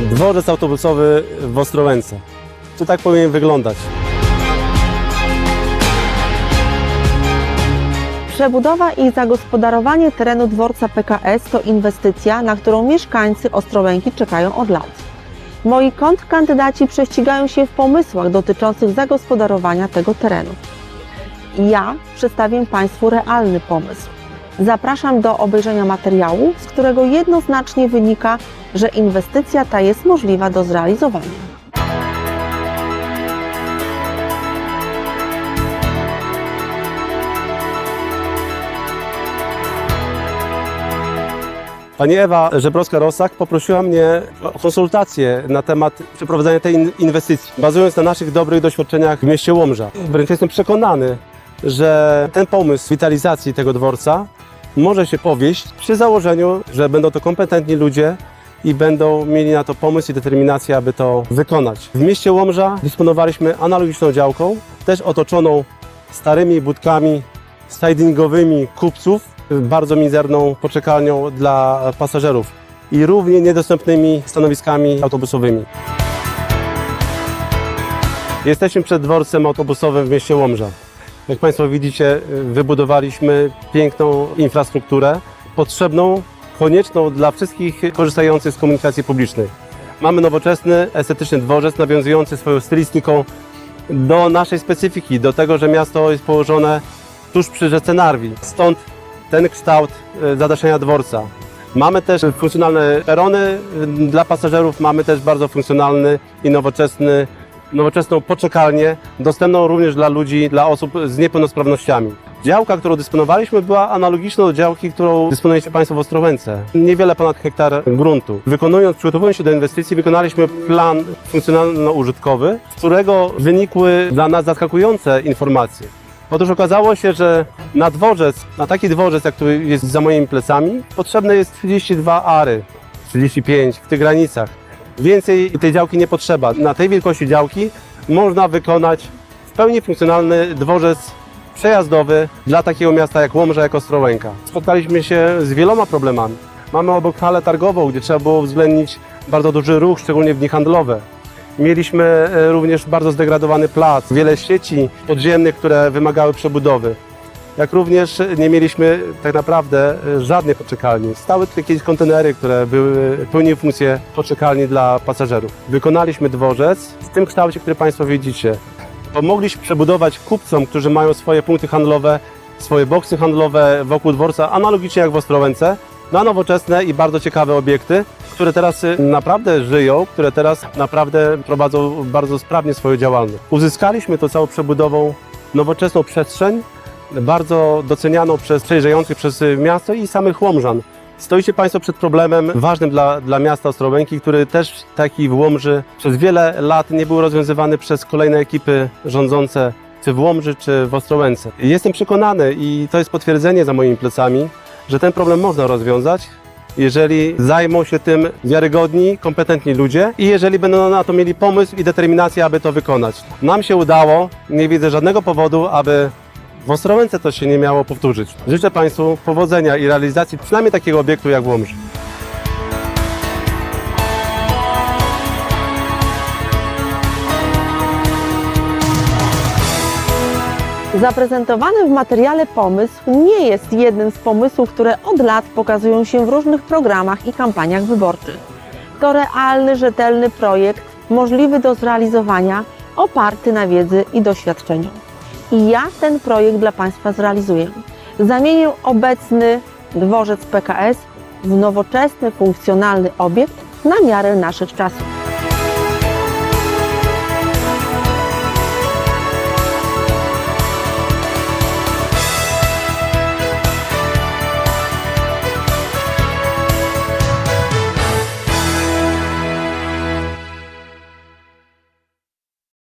Dworzec autobusowy w Ostrołęce. Czy tak powinien wyglądać? Przebudowa i zagospodarowanie terenu dworca PKS to inwestycja, na którą mieszkańcy Ostrołęki czekają od lat. Moi kontrkandydaci prześcigają się w pomysłach dotyczących zagospodarowania tego terenu. Ja przedstawię Państwu realny pomysł. Zapraszam do obejrzenia materiału, z którego jednoznacznie wynika, że inwestycja ta jest możliwa do zrealizowania. Pani Ewa Żebrowska-Rosak poprosiła mnie o konsultację na temat przeprowadzenia tej in- inwestycji, bazując na naszych dobrych doświadczeniach w mieście Łomża. Wręcz jestem przekonany, że ten pomysł witalizacji tego dworca może się powieść przy założeniu, że będą to kompetentni ludzie i będą mieli na to pomysł i determinację, aby to wykonać. W mieście Łomża dysponowaliśmy analogiczną działką, też otoczoną starymi budkami sidingowymi kupców, bardzo mizerną poczekalnią dla pasażerów i równie niedostępnymi stanowiskami autobusowymi. Jesteśmy przed dworcem autobusowym w mieście Łomża. Jak Państwo widzicie, wybudowaliśmy piękną infrastrukturę, potrzebną, konieczną dla wszystkich korzystających z komunikacji publicznej. Mamy nowoczesny, estetyczny dworzec, nawiązujący swoją stylistyką do naszej specyfiki, do tego, że miasto jest położone tuż przy rzece Narwi. Stąd ten kształt e, zadaszenia dworca. Mamy też funkcjonalne perony e, dla pasażerów, mamy też bardzo funkcjonalny i nowoczesny, nowoczesną poczekalnię, dostępną również dla ludzi, dla osób z niepełnosprawnościami. Działka, którą dysponowaliśmy, była analogiczna do działki, którą dysponujecie Państwo w Ostrołęce. Niewiele ponad hektar gruntu. Wykonując, przygotowując się do inwestycji, wykonaliśmy plan funkcjonalno-użytkowy, z którego wynikły dla nas zaskakujące informacje. Otóż okazało się, że na dworzec, na taki dworzec, jak tu jest za moimi plecami, potrzebne jest 32 ary, 35 w tych granicach. Więcej tej działki nie potrzeba. Na tej wielkości działki można wykonać w pełni funkcjonalny dworzec przejazdowy dla takiego miasta jak Łomża, jak Ostrołęka. Spotkaliśmy się z wieloma problemami. Mamy obok halę targową, gdzie trzeba było uwzględnić bardzo duży ruch, szczególnie w dni handlowe. Mieliśmy e, również bardzo zdegradowany plac, wiele sieci podziemnych, które wymagały przebudowy. Jak również nie mieliśmy tak naprawdę e, żadnej poczekalni. Stały tutaj jakieś kontenery, które były, pełniły funkcję poczekalni dla pasażerów. Wykonaliśmy dworzec w tym kształcie, który Państwo widzicie. Pomogliśmy przebudować kupcom, którzy mają swoje punkty handlowe, swoje boksy handlowe wokół dworca, analogicznie jak w Ostrołęce, na nowoczesne i bardzo ciekawe obiekty, które teraz y, naprawdę żyją, które teraz naprawdę prowadzą bardzo sprawnie swoją działalność. Uzyskaliśmy to całą przebudową nowoczesną przestrzeń, bardzo docenianą przez przejeżdżających przez y, miasto i samych Łomżan. Stoicie Państwo przed problemem ważnym dla, dla miasta Ostrołęki, który też taki w Łomży przez wiele lat nie był rozwiązywany przez kolejne ekipy rządzące czy w Łomży, czy w Ostrołęce. Jestem przekonany i to jest potwierdzenie za moimi plecami, że ten problem można rozwiązać, jeżeli zajmą się tym wiarygodni, kompetentni ludzie i jeżeli będą na to mieli pomysł i determinację, aby to wykonać. Nam się udało, nie widzę żadnego powodu, aby w Ostrołęce to się nie miało powtórzyć. Życzę Państwu powodzenia i realizacji przynajmniej takiego obiektu jak Łomży. Zaprezentowany w materiale pomysł nie jest jednym z pomysłów, które od lat pokazują się w różnych programach i kampaniach wyborczych. To realny, rzetelny projekt, możliwy do zrealizowania, oparty na wiedzy i doświadczeniu. I ja ten projekt dla Państwa zrealizuję. Zamienię obecny dworzec PKS w nowoczesny, funkcjonalny obiekt na miarę naszych czasów.